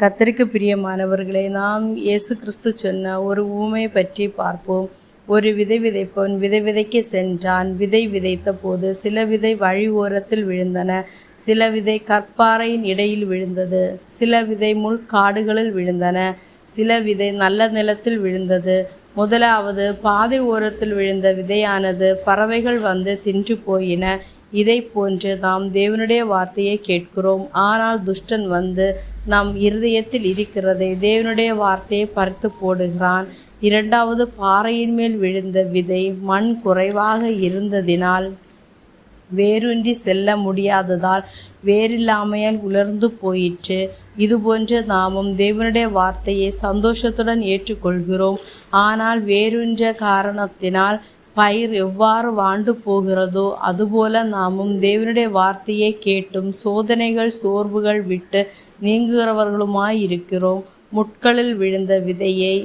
கத்தருக்கு பிரியமானவர்களே நாம் இயேசு கிறிஸ்து சொன்ன ஒரு ஊமை பற்றி பார்ப்போம். ஒரு விதை விதைப்பவன் விதை விதைக்க சென்றான். விதை விதைத்த போது சில விதை வழி ஓரத்தில் விழுந்தன. சில விதை கற்பாறையின் இடையில் விழுந்தது. சில விதை முள் காடுகளில் விழுந்தன. சில விதை நல்ல நிலத்தில் விழுந்தது. முதலாவது பாதை ஓரத்தில் விழுந்த விதையானது பறவைகள் வந்து தின்று போயின. இதை போன்று நாம் தேவனுடைய வார்த்தையை கேட்கிறோம். ஆனால் துஷ்டன் வந்து நம் இருதயத்தில் இருக்கிறதை தேவனுடைய வார்த்தையை பறித்து போடுகிறான். இரண்டாவது பாறையின் மேல் விழுந்த விதை மண் குறைவாக இருந்ததினால் வேரூன்றி செல்ல முடியாததால் வேரில்லாமையால் உலர்ந்து போயிற்று. இதுபோன்று நாமும் தேவனுடைய வார்த்தையை சந்தோஷத்துடன் ஏற்றுக்கொள்கிறோம். ஆனால் வேறுன்ற காரணத்தினால் பயிர் எவ்வாறு வாண்டு போகிறதோ அதுபோல நாமும் தேவனுடைய வார்த்தையை கேட்டும் சோதனைகள் சோர்வுகள் விட்டு நீங்குகிறவர்களுமாய் இருக்கிறோம் முட்களில் விழுந்த விதையை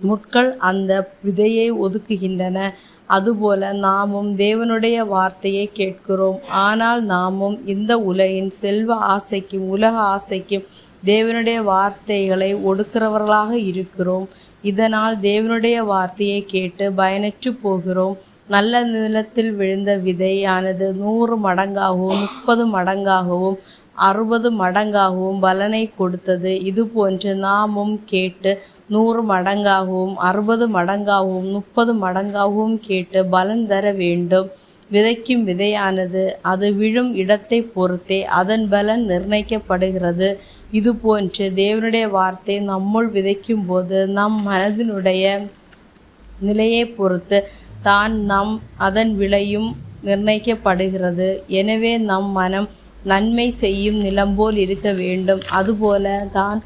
முட்கள் அந்த விதையை ஒதுக்குகின்றன. அதுபோல நாமும் தேவனுடைய வார்த்தையை கேட்கிறோம். ஆனால் நாமும் இந்த உலகின் செல்வ ஆசைக்கும் உலக ஆசைக்கும் தேவனுடைய வார்த்தைகளை ஒடுக்கிறவர்களாக இருக்கிறோம். இதனால் தேவனுடைய வார்த்தையை கேட்டு பயனற்று போகிறோம். நல்ல நிலத்தில் விழுந்த விதையானது நூறு மடங்காகவும் முப்பது மடங்காகவும் அறுபது மடங்காகவும் பலனை கொடுத்தது. இதுபோன்று நாமும் கேட்டு நூறு மடங்காகவும் அறுபது மடங்காகவும் முப்பது மடங்காகவும் கேட்டு பலன் தர வேண்டும். விதைக்கும் விதையானது அது விழும் இடத்தை பொறுத்தே அதன் பலன் நிர்ணயிக்கப்படுகிறது. இதுபோன்று தேவனுடைய வார்த்தை நம்முள் விதைக்கும் போது நம் மனதினுடைய நிலையை பொறுத்து தான் நம் அதன் விலையும் நிர்ணயிக்கப்படுகிறது. எனவே நம் மனம் நன்மை செய்யும் நிலம் போல் இருக்க வேண்டும். அதுபோல தான்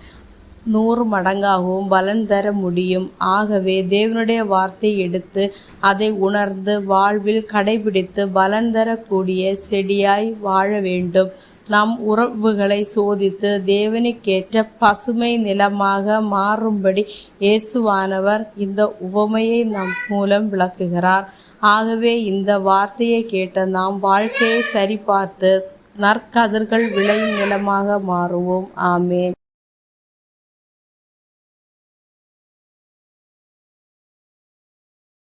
நூறு மடங்காகவும் பலன் தர முடியும். ஆகவே தேவனுடைய வார்த்தை எடுத்து அதை உணர்ந்து வாழ்வில் கடைபிடித்து பலன் தரக்கூடிய செடியாய் வாழ வேண்டும். நம் உறவுகளை சோதித்து தேவனுக்கேற்ற பசுமை நிலமாக மாறும்படி இயேசுவானவர் இந்த உவமையை நம் மூலம் விளக்குகிறார். ஆகவே இந்த வார்த்தையை கேட்ட நாம் வாழ்க்கையை சரிபார்த்து நற்கதிர்கள் விளையும் நிலமாக மாறுவோம். ஆமேன்.